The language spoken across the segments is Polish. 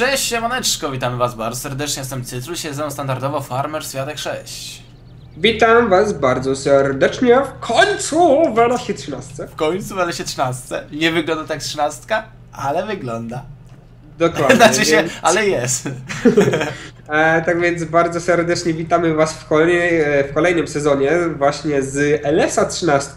Cześć, siemaneczko, witamy was bardzo serdecznie, jestem Cytrus, jestem standardowo Farmer Światek 6. Witam was bardzo serdecznie w końcu w Elasie 13. W końcu w się 13. Nie wygląda tak 13, ale wygląda. Dokładnie. Znaczy się, więc, ale jest. e, tak więc bardzo serdecznie witamy was w, kolejnej, e, w kolejnym sezonie właśnie z LS-a 13.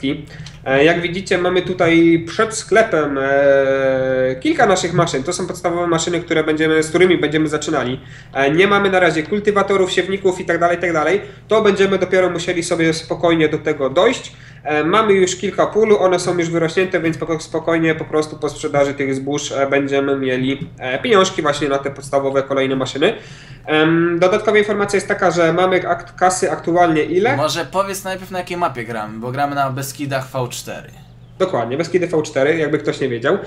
E, jak widzicie mamy tutaj przed sklepem e, kilka naszych maszyn. To są podstawowe maszyny, które będziemy, z którymi będziemy zaczynali. E, nie mamy na razie kultywatorów, siewników i tak dalej, tak. To będziemy dopiero musieli sobie spokojnie do tego dojść. E, Mamy już kilka pól, one są już wyrośnięte, więc poko- spokojnie po prostu po sprzedaży tych zbóż e, będziemy mieli e, pieniążki właśnie na te podstawowe kolejne maszyny. Dodatkowa informacja jest taka, że mamy akt kasy aktualnie ile? Może powiedz najpierw na jakiej mapie gramy, bo gramy na Beskidach V4. Dokładnie, bez kiedy V4, jakby ktoś nie wiedział.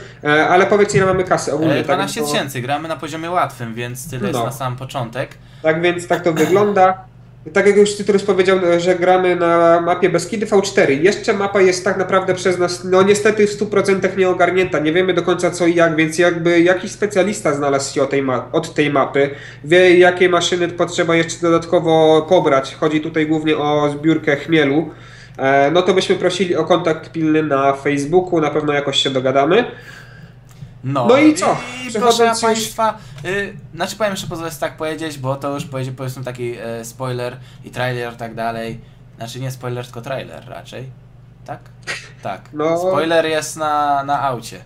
Ale powiedz ile mamy kasy ogólnie. E, 12 bo- tysięcy, gramy na poziomie łatwym, więc tyle jest No. na sam początek. Tak więc tak to wygląda. Tak jak już Cytrus powiedział, że gramy na mapie Beskidy V4. Jeszcze mapa jest tak naprawdę przez nas, no niestety w 100% nieogarnięta. Nie wiemy do końca co i jak, więc jakby jakiś specjalista znalazł się od tej, od tej mapy, wie jakie maszyny potrzeba jeszcze dodatkowo pobrać. Chodzi tutaj głównie o zbiórkę chmielu. E, No to byśmy prosili o kontakt pilny na Facebooku, na pewno jakoś się dogadamy. No, No i co? I proszę już- Państwa, y, znaczy powiem, że pozwolę sobie tak powiedzieć, bo to już powiedzie, powiedzmy taki e, spoiler i trailer i tak dalej. Znaczy nie spoiler, tylko trailer raczej. Tak? Tak. No. Spoiler jest na, na aucie.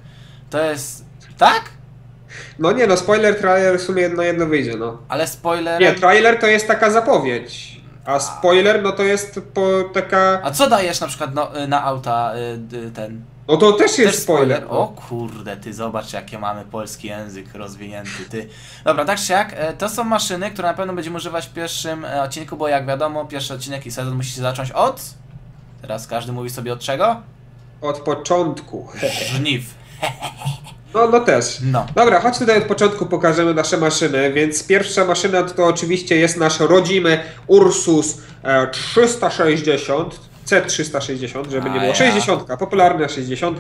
To jest... Tak? No nie no, spoiler, trailer w sumie jedno jedno wyjdzie, no. Ale spoiler... Nie, trailer to jest taka zapowiedź, a spoiler no to jest po taka... A co dajesz na przykład no, y, na auta y, d- ten? No to też jest Też spoiler. O kurde, ty zobacz jakie mamy polski język rozwinięty, ty. Dobra, tak czy jak, e, to są maszyny, które na pewno będziemy używać w pierwszym e, odcinku, bo jak wiadomo, pierwszy odcinek i sezon musi się zacząć od... Teraz każdy mówi sobie od czego? Od początku. Żniw. No, no też. No. Dobra, chodź tutaj od początku pokażemy nasze maszyny, więc pierwsza maszyna to oczywiście jest nasz rodzimy Ursus e, 360, C360, żeby A nie było, ja. 60, popularna 60.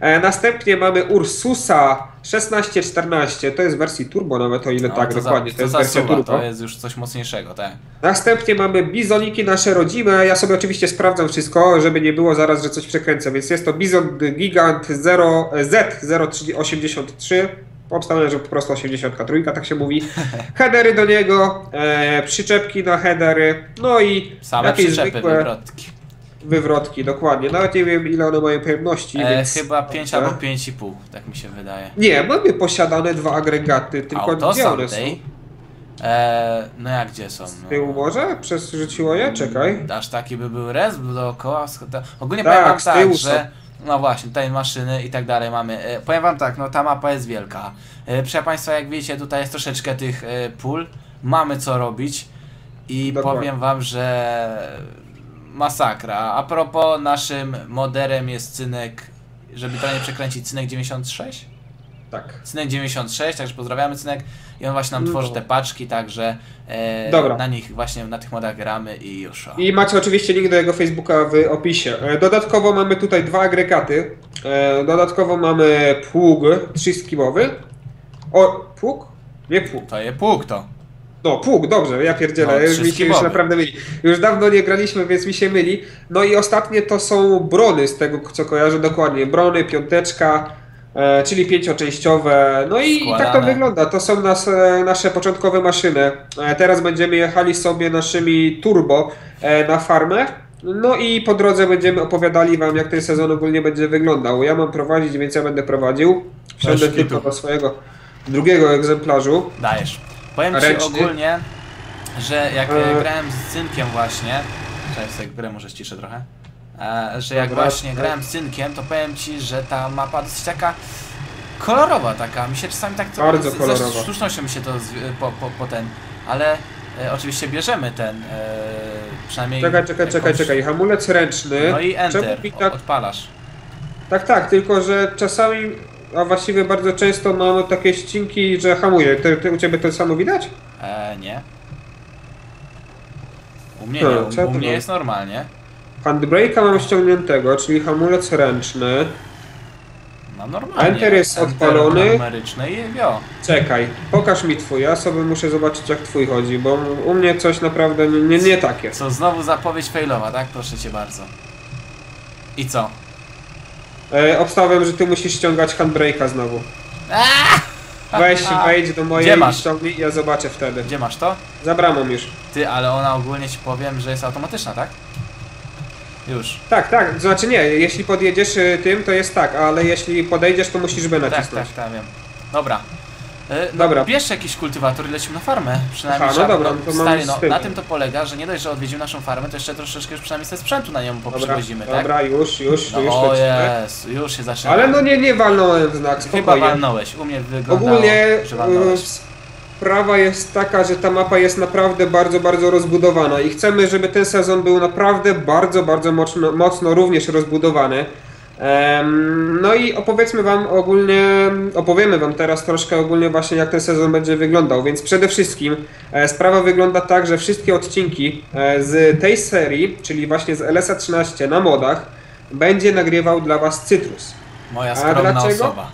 E, następnie mamy Ursusa 1614, to jest w wersji turbo nawet, o ile No, tak dokładnie, za, to jest wersja zasuwa, turbo. to jest już coś mocniejszego, tak. Następnie mamy bizoniki nasze rodzime. Ja sobie oczywiście sprawdzam wszystko, żeby nie było zaraz, że coś przekręcę. Więc jest to Bizon Gigant 0, Z083. Obstawiam, że po prostu 83, tak się mówi. Headery do niego, e, przyczepki na headery, no i Same jakieś przyczepy, zwykłe wywrotki. Wywrotki, dokładnie. Nawet nie wiem, ile one mają pojemności. E, więc... chyba 5 albo 5,5, tak mi się wydaje. Nie, mamy posiadane dwa agregaty, tylko Auto gdzie one są? E, no jak gdzie są? Z tyłu może? Przerzuciło je? Czekaj. Aż taki by był res dookoła. Ogólnie Tak, powiem wam tak, że no właśnie, tutaj maszyny i tak dalej mamy. E, powiem wam tak, no ta mapa jest wielka. E, proszę Państwa, jak widzicie, tutaj jest troszeczkę tych e, pól. Mamy co robić i Dokładnie. powiem wam, że masakra. A propos, naszym moderem jest cynek, żeby to nie przekręcić, cynek 96? Tak. Cynek 96, także pozdrawiamy Cynek i on właśnie nam No. tworzy te paczki, także e, Dobra. na nich właśnie, na tych modach gramy i już. O. I macie oczywiście link do jego Facebooka w opisie. E, Dodatkowo mamy tutaj dwa agregaty. E, Dodatkowo mamy pług trzyskibowy. O, pług? Nie pług. To je pług to. No, pług, dobrze, ja pierdzielę, No, już mi się już naprawdę myli. Już dawno nie graliśmy, więc mi się myli. No i ostatnie to są brony, z tego co kojarzę dokładnie. Brony, piąteczka, e, czyli pięcioczęściowe. No i, i tak to wygląda. To są nas, e, nasze początkowe maszyny. E, teraz będziemy jechali sobie naszymi turbo e, na farmę. No i po drodze będziemy opowiadali wam, jak ten sezon ogólnie będzie wyglądał. Ja mam prowadzić, więc ja będę prowadził. Bez tylko do swojego drugiego egzemplarzu. Dajesz. Powiem Ci ogólnie, że jak E. e... grałem z Cynkiem właśnie, Cześć, sobie grę może ściszę trochę, e, że jak Dobra, właśnie tak. grałem z Cynkiem, to powiem Ci, że ta mapa dosyć taka kolorowa taka, mi się czasami tak to Bardzo z- kolorowa. Ze sztucznością mi się to zwi- po, po, po ten, ale e, oczywiście bierzemy ten, e, przynajmniej... Czekaj, czekaj, czekaj, jakąś- czekaj. Hamulec ręczny. No i Czemu enter, mi o- tak... odpalasz. tak, tak, tylko że czasami, a właściwie bardzo często mamy takie ścinki, że hamuje. Ty, ty, u ciebie to samo widać? E, nie. U mnie No, nie, co u, to u mnie jest normalnie. Handbrake'a mam ściągniętego, czyli hamulec ręczny. No normalnie. Enter jest odpalony. numeryczny i wio. Czekaj, pokaż mi twój, ja sobie muszę zobaczyć jak twój chodzi, bo u mnie coś naprawdę nie, nie, nie tak jest. Co, znowu zapowiedź failowa, tak? Proszę cię bardzo. I co? E, obstawiam, że ty musisz ściągać handbrake'a znowu. Weź, wejdź do mojej i masz? ściągnij i ja zobaczę wtedy. Gdzie masz to? Za bramą już. Ty, ale ona ogólnie ci powiem, że jest automatyczna, tak? Już. Tak, tak, to znaczy nie, jeśli podjedziesz y, tym, to jest tak, ale jeśli podejdziesz, to musisz by Tak, nacisnąć. tak, tak, wiem. Dobra. E, No, Dobra. Bierz jakiś kultywator i lecimy na farmę. Przynajmniej Aha, no dobra, no to mam stary, no, na tym to polega, że nie dość, że odwiedził naszą farmę, to jeszcze troszeczkę już przynajmniej ze sprzętu na nią Dobra, poprzywozimy, tak? dobra, już, już, No, już o jest, już się zaczyna. Ale no nie, nie walnąłem w znak, Chyba spokojnie. walnąłeś, u mnie wyglądało, Ogólnie że y, walnąłeś. sprawa jest taka, że ta mapa jest naprawdę bardzo, bardzo rozbudowana i chcemy, żeby ten sezon był naprawdę bardzo, bardzo mocno, mocno również rozbudowany. No i opowiedzmy wam ogólnie, opowiemy wam teraz troszkę ogólnie właśnie jak ten sezon będzie wyglądał, więc przede wszystkim e, sprawa wygląda tak, że wszystkie odcinki e, z tej serii, czyli właśnie z LSA 13 na modach, będzie nagrywał dla was Cytrus. Moja a skromna dlaczego? osoba.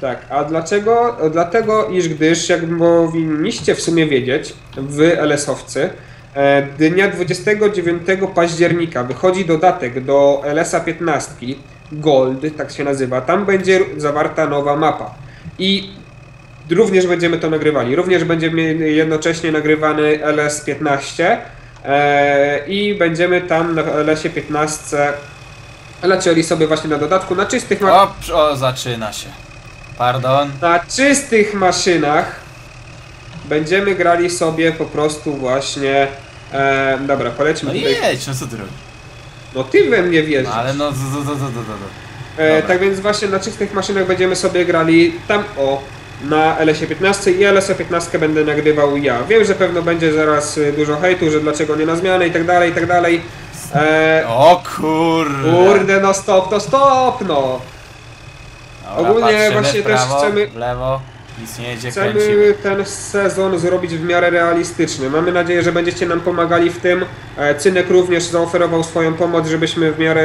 Tak, a dlaczego? Dlatego, iż gdyż, jak powinniście w sumie wiedzieć, wy LS-owcy, e, dnia 29 października wychodzi dodatek do LS-a 15, Gold, tak się nazywa, tam będzie zawarta nowa mapa. I również będziemy to nagrywali, również będzie mi- jednocześnie nagrywany LS-15 e, i będziemy tam na LS-ie 15 lecieli sobie właśnie na dodatku na czystych ma- O, o, zaczyna się. Pardon. na czystych maszynach będziemy grali sobie po prostu właśnie. E, dobra, polećmy No tutaj. jedź, no co ty robisz? No ty we mnie wierzysz. No ale no, z, z, z, z, z, e, dobra. tak więc właśnie na czystych maszynach będziemy sobie grali tam o na LS-ie 15 i LS-ie 15 będę nagrywał ja. Wiem, że pewno będzie zaraz y, dużo hejtu, że dlaczego nie na zmianę i tak dalej, i tak dalej. E, O kurde. kurde, no stop, to stop, no. Dobra, ogólnie właśnie też chcemy- w lewo, nic nie jedzie, kręcimy. Chcemy ten sezon zrobić w miarę realistyczny. Mamy nadzieję, że będziecie nam pomagali w tym. E, Cynek również zaoferował swoją pomoc, żebyśmy w miarę,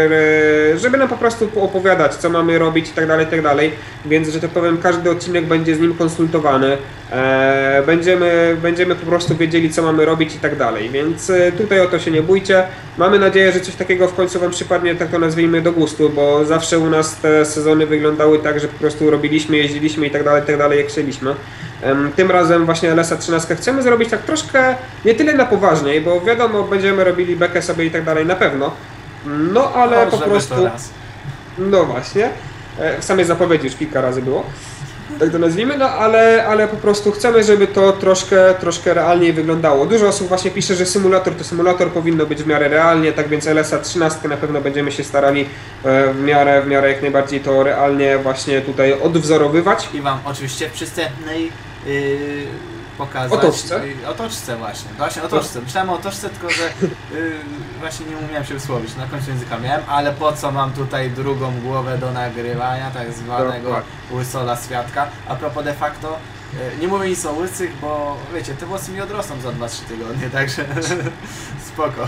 e, żeby nam po prostu opowiadać, co mamy robić i tak dalej, tak dalej. Więc, że tak powiem, każdy odcinek będzie z nim konsultowany. E, Będziemy, będziemy po prostu wiedzieli, co mamy robić i tak dalej. Więc tutaj o to się nie bójcie. Mamy nadzieję, że coś takiego w końcu Wam przypadnie, tak to nazwijmy, do gustu, bo zawsze u nas te sezony wyglądały tak, że po prostu robiliśmy, jeździliśmy i tak dalej, i tak dalej, jak chcieliśmy. Em, Tym razem właśnie LSA 13 chcemy zrobić tak troszkę, nie tyle na poważniej, bo wiadomo, będziemy robili bekę sobie i tak dalej na pewno. No ale O, po prostu... No właśnie. E, W samej zapowiedzi już kilka razy było. Tak to nazwijmy, no ale, ale po prostu chcemy, żeby to troszkę, troszkę realniej wyglądało. Dużo osób właśnie pisze, że symulator to symulator powinno być w miarę realnie, tak więc LSA 13 na pewno będziemy się starali e, w miarę, w miarę jak najbardziej to realnie właśnie tutaj odwzorowywać. I wam oczywiście przystępnej yy, pokazać... Otoczce? Otoczce właśnie, właśnie otoczce. Myślałem o otoczce, tylko że yy, właśnie nie umiałem się wysłowić, na końcu języka miałem, ale po co mam tutaj drugą głowę do nagrywania, tak zwanego łysola świadka. A propos de facto, yy, nie mówię nic o łysych, bo wiecie, te włosy mi odrosną za 2-3 tygodnie, także spoko.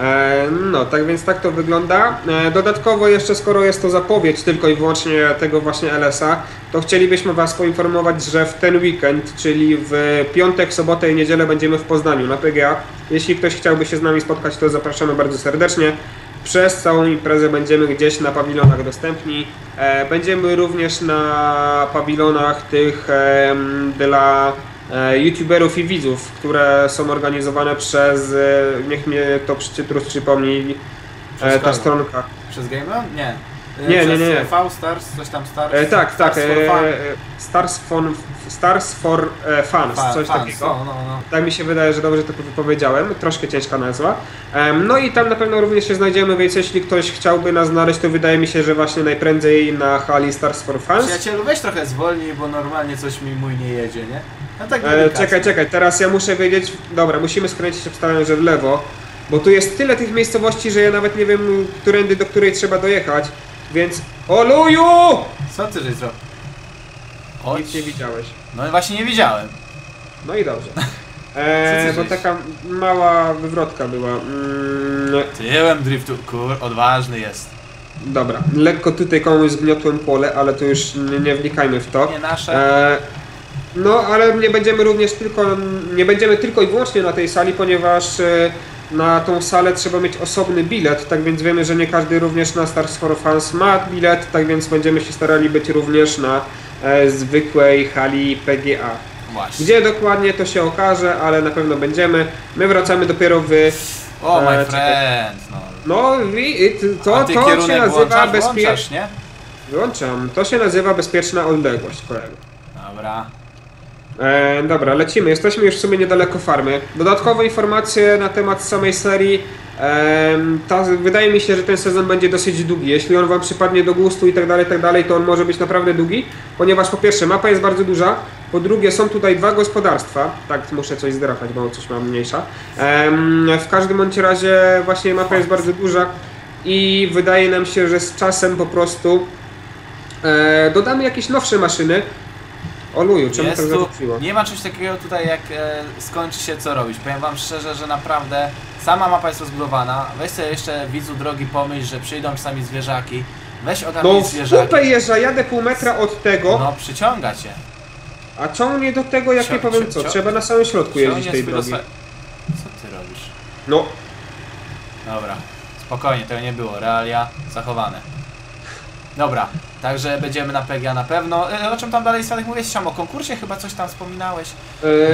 E, No, tak więc tak to wygląda. E, Dodatkowo jeszcze, skoro jest to zapowiedź tylko i wyłącznie tego właśnie LS-a, to chcielibyśmy Was poinformować, że w ten weekend, czyli w piątek, sobotę i niedzielę będziemy w Poznaniu na PGA. Jeśli ktoś chciałby się z nami spotkać, to zapraszamy bardzo serdecznie. Przez całą imprezę będziemy gdzieś na pawilonach dostępni. E, Będziemy również na pawilonach tych dla youtuberów i widzów, które są organizowane przez, e, niech mnie to Cytrus przypomni, Przez e, ta kogo? stronka. Przez Game On? Nie. Nie, nie, przez nie. V Stars, coś tam Stars? E, tak, tak, Stars for e, Fun. Stars, for, Stars for e, Fans, Fa- coś fans, takiego. No, no, no. Tak mi się wydaje, że dobrze to powiedziałem, troszkę ciężka nazwa. No i tam na pewno również się znajdziemy, więc jeśli ktoś chciałby nas znaleźć, to wydaje mi się, że właśnie najprędzej na hali Stars for Fans. Przyjacielu, weź trochę zwolnij, bo normalnie coś mi mój nie jedzie, nie? No tak E, czekaj, czekaj, teraz ja muszę wiedzieć, dobra, musimy skręcić, obstawiam, że w lewo. Bo tu jest tyle tych miejscowości, że ja nawet nie wiem, którędy do której trzeba dojechać. Więc... Oluju! Co ty żeś zrobił? Chodź. Nic nie widziałeś. No i właśnie nie widziałem. No i dobrze. Eee, bo taka mała wywrotka była. Mm, Tyłem driftu, kur, odważny jest. dobra, lekko tutaj komuś zgniotłem pole, ale to już nie, nie wnikajmy w to. Nie nasze. Eee, no, ale nie będziemy również tylko, nie będziemy tylko i wyłącznie na tej sali, ponieważ e, na tą salę trzeba mieć osobny bilet, tak więc wiemy, że nie każdy również na Stars for Fans ma bilet, tak więc będziemy się starali być również na e, zwykłej hali PGA. Właśnie. Gdzie dokładnie to się okaże, ale na pewno będziemy. My wracamy dopiero w. O, my E, friend, no. No, wi- to, to się nazywa bezpieczna. włączasz, nie? Wyłączam. To się nazywa bezpieczna odległość, kolego. Dobra. E, dobra, lecimy. Jesteśmy już w sumie niedaleko farmy. Dodatkowe informacje na temat samej serii. E, ta, wydaje mi się, że ten sezon będzie dosyć długi. Jeśli on Wam przypadnie do gustu i tak dalej, tak dalej, to on może być naprawdę długi, ponieważ po pierwsze mapa jest bardzo duża, po drugie są tutaj dwa gospodarstwa. Tak, muszę coś zdrapać, bo coś mam mniejsza. Em, w każdym bądź razie właśnie mapa jest bardzo duża i wydaje nam się, że z czasem po prostu e, dodamy jakieś nowsze maszyny. Oluju, czemu Jest tak nie ma czegoś takiego tutaj jak e, skończy się co robić. Powiem wam szczerze, że naprawdę sama mapa jest rozbudowana. Weź sobie jeszcze widzu drogi pomyśl, że przyjdą czasami zwierzaki. Weź No ogarnij w zwierzaki. kupę jeżdża, jadę pół metra od tego, No przyciąga cię. a czemu nie do tego, jak Cio- nie powiem cio- co, cio- trzeba na samym środku jeździć tej drogi. Co ty robisz? No, Dobra, spokojnie, tego nie było. Realia zachowane. Dobra, także będziemy na PGA na pewno. E, o czym tam dalej Sławek mówiłeś? Tam o konkursie chyba coś tam wspominałeś.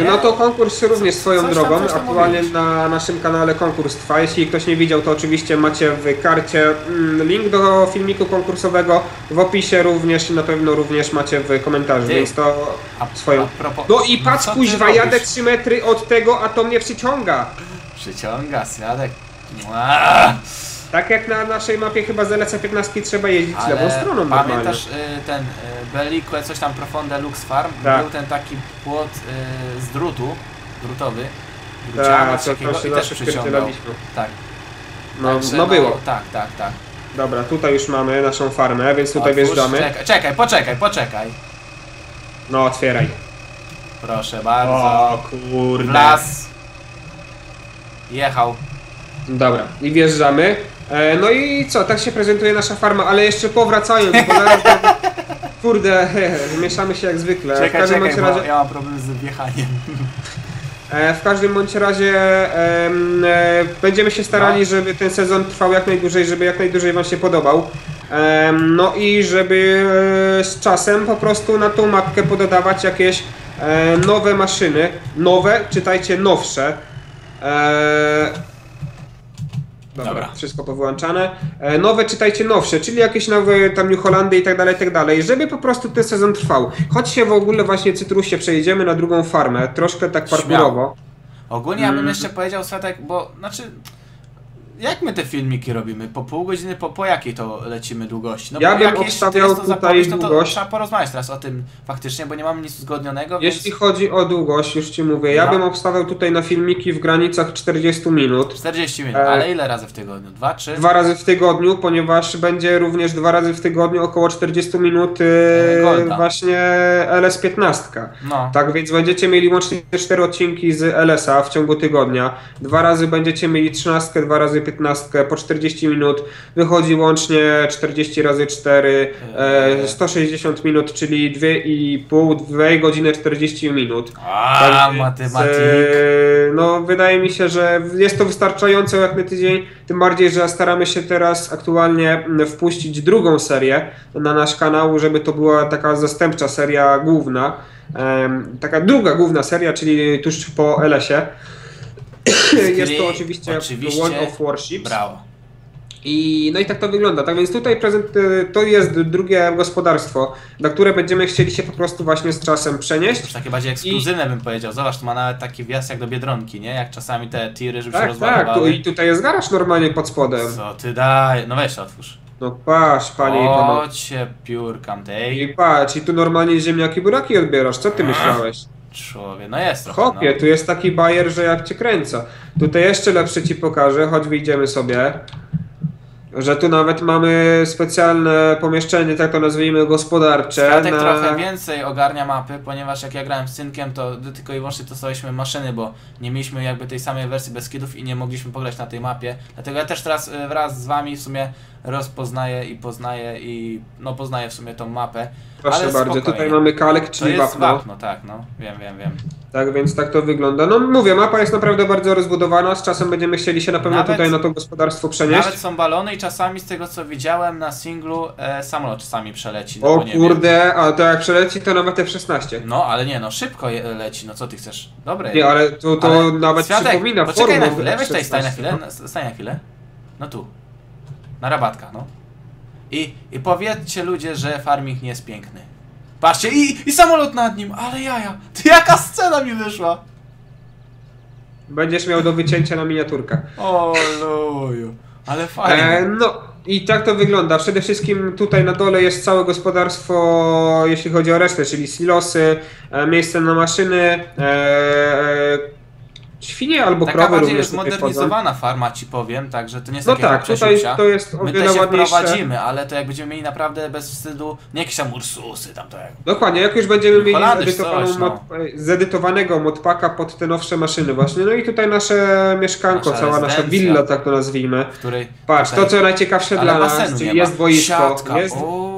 e, no to konkurs również swoją coś tam, drogą, coś tam aktualnie mówiłeś. na naszym kanale konkurs trwa, jeśli ktoś nie widział, to oczywiście macie w karcie mm, link do filmiku konkursowego, w opisie również i na pewno również macie w komentarzu, Ty. więc to A, swoją. a propos... No i patrz co ty kuźwa, jadę 3 metry od tego, a to mnie przyciąga. Przyciąga, Swiadek. Mua! Tak jak na naszej mapie chyba z LC 15 trzeba jeździć lewą stroną normalnie. pamiętasz y, ten y, Bellique, coś tam Profonde Lux Farm? Tak. Był ten taki płot y, z drutu, drutowy, druciana, Tak, takiego i też przyciągał. Tak. No, Także, no było. Tak, tak, tak. Dobra, tutaj już mamy naszą farmę, więc tutaj Otwórz, wjeżdżamy. Czekaj, czekaj, poczekaj, poczekaj. No, otwieraj. Proszę bardzo. O kurde. W las. Jechał. Dobra, i wjeżdżamy. E, no i co, tak się prezentuje nasza farma, ale jeszcze powracając, bo zaraz... Kurde, mieszamy się jak zwykle. w Czekaj, każdym czekaj, razie, ja mam problem z wjechaniem. e, w każdym bądź razie e, będziemy się starali, No. żeby ten sezon trwał jak najdłużej, żeby jak najdłużej wam się podobał. No i żeby z czasem po prostu na tą mapkę pododawać jakieś nowe maszyny. Nowe, czytajcie nowsze. Dobra, Dobra. wszystko powyłączane. E, nowe czytajcie nowsze, czyli jakieś nowe tam New Holandy i tak dalej, i tak dalej, żeby po prostu ten sezon trwał. Choć się w ogóle właśnie Cytrusie przejedziemy na drugą farmę, troszkę tak parkurowo. Ogólnie ja bym Mm. jeszcze powiedział Swiatek, bo znaczy. Jak my te filmiki robimy? Po pół godziny, po, po jakiej to lecimy długości? No Ja bym jeśli obstawiał tutaj zapowiedź, no to długość. trzeba porozmawiać teraz o tym faktycznie, bo nie mamy nic uzgodnionego, Jeśli więc chodzi o długość, już Ci mówię, ja No. bym obstawiał tutaj na filmiki w granicach 40 minut. 40 minut, E, ale ile razy w tygodniu? Dwa, trzy? Dwa razy w tygodniu, ponieważ będzie również dwa razy w tygodniu około 40 minut E, e, Golda. właśnie LS15. No. Tak więc będziecie mieli łącznie 4 odcinki z LS-a w ciągu tygodnia. Dwa razy będziecie mieli 13, dwa razy 15 po 40 minut. Wychodzi łącznie 40 razy 4, e, 160 minut, czyli 2,5, 2 godziny 40 minut. A, Tak matematyk. e, No, wydaje mi się, że jest to wystarczająco jak na tydzień. Tym bardziej, że staramy się teraz aktualnie wpuścić drugą serię na nasz kanał, żeby to była taka zastępcza seria główna. Taka druga główna seria, czyli tuż po Jest to oczywiście, oczywiście. One of Warships. Brawo. I no i tak to wygląda. Tak więc tutaj prezent, to jest drugie gospodarstwo, na które będziemy chcieli się po prostu właśnie z czasem przenieść. Już takie bardziej ekskluzywne bym powiedział. Zobacz, tu ma nawet taki wjazd jak do Biedronki, nie? Jak czasami te tiry, żeby się Tak, tak, rozładowały. tu, i tutaj jest garaż normalnie pod spodem. Co ty daj? No weź otwórz. No patrz, panie i panowie. O cię piórkam tej. I patrz, i tu normalnie ziemniaki buraki odbierasz, co ty myślałeś? Człowiek, no jest trochę, Hopie, no. tu jest taki bajer, że jak cię kręca. Tutaj jeszcze lepszy ci pokażę, choć wyjdziemy sobie. Że tu nawet mamy specjalne pomieszczenie, tak to nazwijmy, gospodarcze. Statek na- trochę więcej ogarnia mapy, ponieważ jak ja grałem z synkiem, to tylko i wyłącznie testowaliśmy maszyny, bo nie mieliśmy jakby tej samej wersji bez skidów i nie mogliśmy pograć na tej mapie. Dlatego ja też teraz y, wraz z wami w sumie rozpoznaję i poznaję i no poznaję w sumie tą mapę. Proszę ale bardzo, spokojnie. tutaj mamy kalek, To czyli jest wapno. wapno, tak, no. Wiem, wiem, wiem. Tak więc tak to wygląda. No mówię, mapa jest naprawdę bardzo rozbudowana, z czasem będziemy chcieli się na pewno Nawet- tutaj na to gospodarstwo przenieść. Nawet są balony i czasami z tego co widziałem na singlu e, samolot czasami przeleci. No, O kurde, a to jak przeleci to nawet F-16. No, ale nie, no szybko leci, no co ty chcesz? Dobre. Nie, ale to, to Ale nawet Światek, przypomina poczekaj na chwilę, weź tutaj, stań na F-16. chwilę, stań na chwilę. No tu. Na rabatkach, no. I, I powiedzcie ludzie, że farming nie jest piękny. Patrzcie, i, i samolot nad nim, ale jaja. Ty jaka scena mi wyszła. Będziesz miał do wycięcia na miniaturkach. O luju. Ale fajnie. E, no i tak to wygląda. Przede wszystkim tutaj na dole jest całe gospodarstwo, jeśli chodzi o resztę, czyli silosy, e, miejsce na maszyny, e, e, świnie albo Taka krowy bardziej również jest wchodzą. zmodernizowana farma ci powiem, także to nie jest No takie tak, tutaj to jest o My wiele ładniejsze. wprowadzimy, ale to jak będziemy mieli naprawdę bez wstydu, nie jakieś tam Ursusy tam to jak. Dokładnie, jak już będziemy mieli Holandyż zedytowaną coś, no. mod, zedytowanego modpaka pod te nowsze maszyny właśnie. No i tutaj nasze mieszkanko, Nasza cała nasza willa, tak to nazwijmy. Patrz, tutaj- to co najciekawsze ale dla nas, czyli jest boisko, Siatka. jest, Uuu,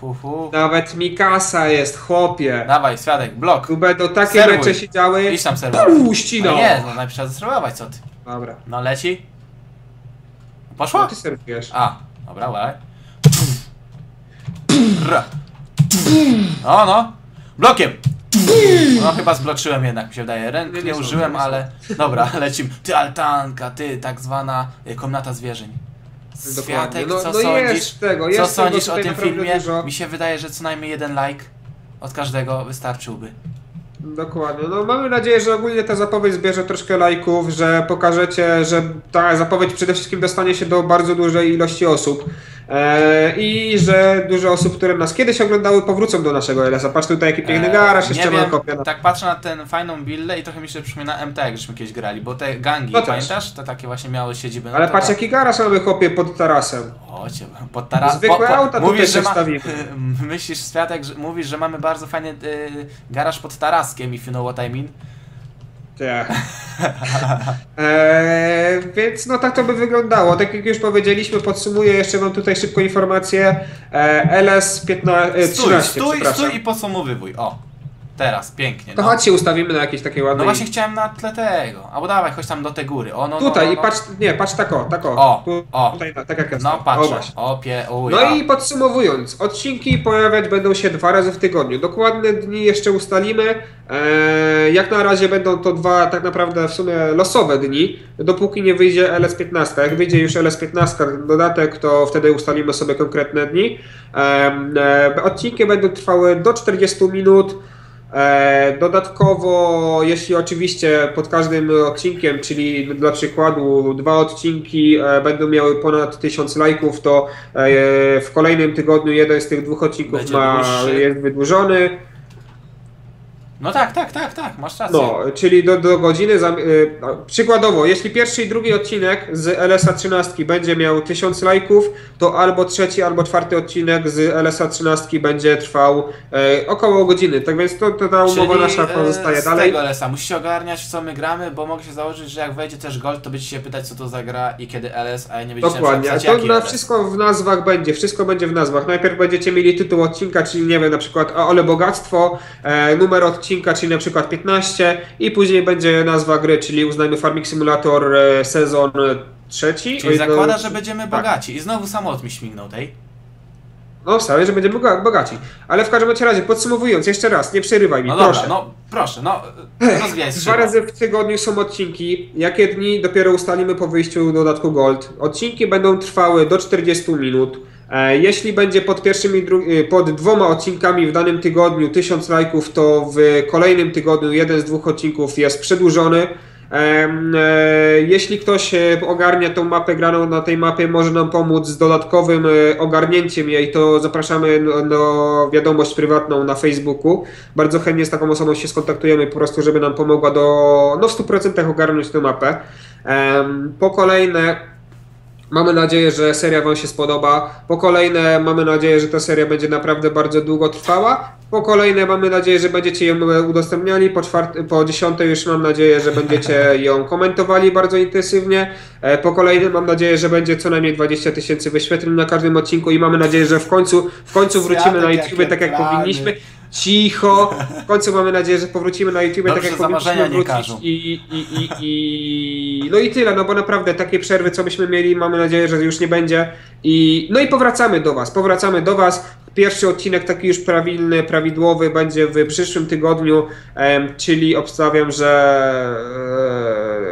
fu, fu. nawet Mikasa jest, chłopie. Dawaj, świadek, blok. Tu będą takie Serwuj. mecze się działy. Idź tam serwer. Uuu, ścino! No nie, no najpierw trzeba zastanować co ty. Dobra, No leci. Poszło? ty serwujesz? A, dobra, uważaj. Ra. O no, blokiem. No chyba zbloczyłem jednak, mi się wydaje. Ręk Nie, nie, nie użyłem, nie są. ale dobra, lecimy. Ty altanka, ty tak zwana y, komnata zwierzeń. Światek, No, co no sądzisz? jest tego, co jest tego sądzisz o tutaj tym naprawdę filmie? Dużo. Mi się wydaje, że co najmniej jeden like od każdego wystarczyłby. Dokładnie. No mamy nadzieję, że ogólnie ta zapowiedź zbierze troszkę lajków, że pokażecie, że ta zapowiedź przede wszystkim dostanie się do bardzo dużej ilości osób. E, I że dużo osób, które nas kiedyś oglądały, powrócą do naszego LS-a. Patrz tutaj, jaki piękny Eee, garaż, jeszcze mam kopię. Tak patrzę na ten fajną billę i trochę mi się przypomina MT, jak żeśmy kiedyś grali, bo te gangi, No pamiętasz? To takie właśnie miały siedziby. No Ale patrz, tak. jaki garaż mamy chłopie pod tarasem. O, cię, pod tara... Zwykłe auta tutaj mówisz, że ma... przestawimy. Myślisz, Światek, że mówisz, że mamy bardzo fajny y, garaż pod taraskiem, if you know what I mean. Tak. Eee, więc no tak to by wyglądało. Tak jak już powiedzieliśmy, podsumuję jeszcze wam tutaj szybko informację. Eee, LS 15, e, Stój, 13, stój, stój i podsumowywuj. O, teraz, pięknie. To No. chodź się ustawimy na jakieś takie ładne. no właśnie chciałem na tle tego. Albo dawaj, chodź tam do tej góry. O, no, Tutaj no, i no, patrz, nie, patrz tak o, tak o. O, tu, o. Tutaj, tak, jak ja No stałem. o, patrzę. właśnie. O, pie, o, No i podsumowując, odcinki pojawiać będą się dwa razy w tygodniu. Dokładne dni jeszcze ustalimy. Eee, jak na razie będą to dwa tak naprawdę w sumie losowe dni, dopóki nie wyjdzie LS15. Jak wyjdzie już LS15 dodatek, to wtedy ustalimy sobie konkretne dni. Em, e, odcinki będą trwały do 40 minut. E, Dodatkowo, jeśli oczywiście pod każdym odcinkiem, czyli dla przykładu dwa odcinki e, będą miały ponad 1000 lajków, to e, w kolejnym tygodniu jeden z tych dwóch odcinków Będzie ma, dłuższy. jest wydłużony. No tak, tak, tak, tak, masz rację. No, czyli do, do godziny. Za, y, no, przykładowo, jeśli pierwszy i drugi odcinek z LSA 13 będzie miał 1000 lajków, to albo trzeci, albo czwarty odcinek z LSA 13 będzie trwał e, około godziny. Tak więc to, to ta umowa Czyli, nasza e, pozostaje z dalej. tego LS-a musicie ogarniać w co my gramy, bo mogę się założyć, że jak wejdzie też Gold, to będziecie się pytać co to za gra i kiedy LS, a ja nie będziecie Dokładnie, napisać to na wszystko w nazwach będzie, wszystko będzie w nazwach. Najpierw będziecie mieli tytuł odcinka, czyli nie wiem, na przykład Ole Bogactwo, e, numer odcinka, czyli na przykład 15 i później będzie nazwa gry, czyli uznajmy Farming Simulator e, sezon trzeci. Czyli ile- zakłada, że będziemy tak. bogaci. I znowu samolot mi śmignął tej. No wcale, że będziemy boga- bogaci. Ale w każdym razie, podsumowując, jeszcze raz, nie przerywaj mi, No proszę. dobra, no proszę, no rozwijaj Dwa razy w tygodniu są odcinki. Jakie dni dopiero ustalimy po wyjściu dodatku Gold. Odcinki będą trwały do 40 minut. E, Jeśli będzie pod pierwszymi, y, pod dwoma odcinkami w danym tygodniu 1000 lajków, to w kolejnym tygodniu jeden z dwóch odcinków jest przedłużony. E, Jeśli ktoś e, ogarnia tą mapę graną na tej mapie, może nam pomóc z dodatkowym ogarnięciem jej, to zapraszamy na, wiadomość prywatną na Facebooku. Bardzo chętnie z taką osobą się skontaktujemy po prostu, żeby nam pomogła do no, w 100% ogarnąć tę mapę. Po kolejne Mamy nadzieję, że seria Wam się spodoba. Po kolejne, mamy nadzieję, że ta seria będzie naprawdę bardzo długo trwała. Po kolejne, mamy nadzieję, że będziecie ją udostępniali. Po, czwarte, po dziesiąte, już mam nadzieję, że będziecie ją komentowali bardzo intensywnie. E, Po kolejne, mam nadzieję, że będzie co najmniej 20 tysięcy wyświetleń na każdym odcinku i mamy nadzieję, że w końcu, w końcu wrócimy na Światek, YouTube tak jak plany. powinniśmy. Cicho! W końcu mamy nadzieję, że powrócimy na YouTube tak Dobrze, jak za marzenia powinniśmy wrócić i, i, i, i no i tyle, no bo naprawdę takie przerwy, co byśmy mieli, mamy nadzieję, że już nie będzie. I no i powracamy do Was, powracamy do Was. Pierwszy odcinek taki już prawilny, prawidłowy będzie w przyszłym tygodniu, czyli obstawiam, że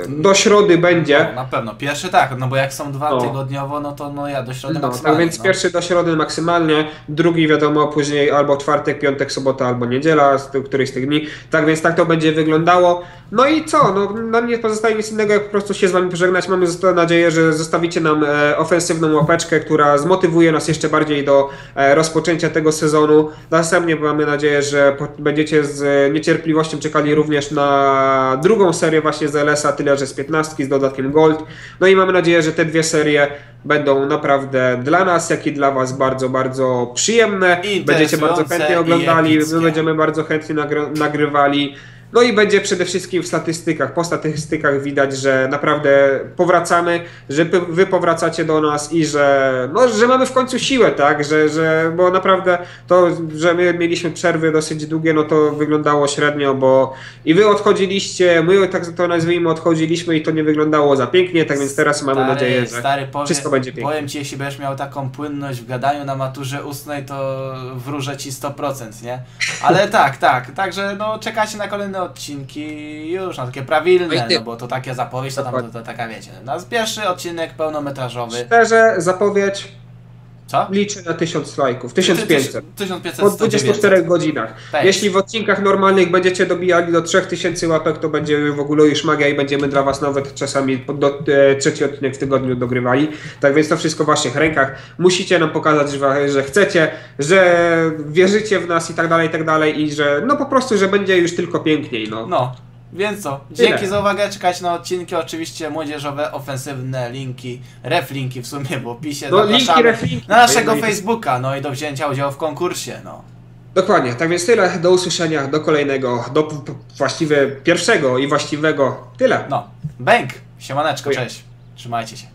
do środy będzie. No, na pewno. Pierwszy tak, no bo jak są dwa No. tygodniowo, no to no ja do środy No, tak maksymalnie. więc no. pierwszy do środy maksymalnie, drugi wiadomo później albo czwartek, piątek, sobota albo niedziela, z któryś z tych dni. Tak więc tak to będzie wyglądało. No i co? No, nam nie pozostaje nic innego, jak po prostu się z wami pożegnać. Mamy nadzieję, że zostawicie nam e, ofensywną łapeczkę, która zmotywuje nas jeszcze bardziej do e, rozpoczęcia tego sezonu. Następnie mamy nadzieję, że będziecie z niecierpliwością czekali również na drugą serię właśnie z LS-a, tyle że z 15 z dodatkiem Gold. No i mamy nadzieję, że te dwie serie będą naprawdę dla nas, jak i dla Was bardzo, bardzo przyjemne. Będziecie bardzo chętnie oglądali, my będziemy bardzo chętnie nagry- nagrywali. No i będzie przede wszystkim w statystykach, po statystykach widać, że naprawdę powracamy, że wy powracacie do nas i że, no, że mamy w końcu siłę, tak, że, że, bo naprawdę to, że my mieliśmy przerwy dosyć długie, no to wyglądało średnio, bo i wy odchodziliście, my tak to nazwijmy odchodziliśmy i to nie wyglądało za pięknie, tak więc teraz mamy Stary, nadzieję, że stary, powie, wszystko będzie pięknie. Powiem ci, jeśli będziesz miał taką płynność w gadaniu na maturze ustnej, to wróżę ci 100%, nie? Ale tak, tak, także no czekacie na kolejne odcinki już, na takie prawilne, no bo to takie zapowiedź, to tam to, to taka wiecie. No, pierwszy odcinek pełnometrażowy. Szczerze, zapowiedź, Co? liczę na 1000 lajków, 1500. 1500, Po 100, 24 godzinach. Jeśli w odcinkach normalnych będziecie dobijali do 3000 łapek, to będzie w ogóle już magia i będziemy dla Was nawet czasami do, e, trzeci odcinek w tygodniu dogrywali. Tak więc to wszystko w Waszych rękach. Musicie nam pokazać, że, że chcecie, że wierzycie w nas i tak dalej, i tak dalej i że no po prostu, że będzie już tylko piękniej. No. No, więc co? Dzięki za uwagę, czekajcie na odcinki, oczywiście młodzieżowe, ofensywne linki, reflinki w sumie w opisie. No, linki, reflinki. Na naszego Facebooka, no i do wzięcia udziału w konkursie, no. Dokładnie, tak więc tyle. Do usłyszenia, do kolejnego, do właściwie pierwszego i właściwego. Tyle. No, bęk, siemaneczko, Dziękuję. cześć, trzymajcie się.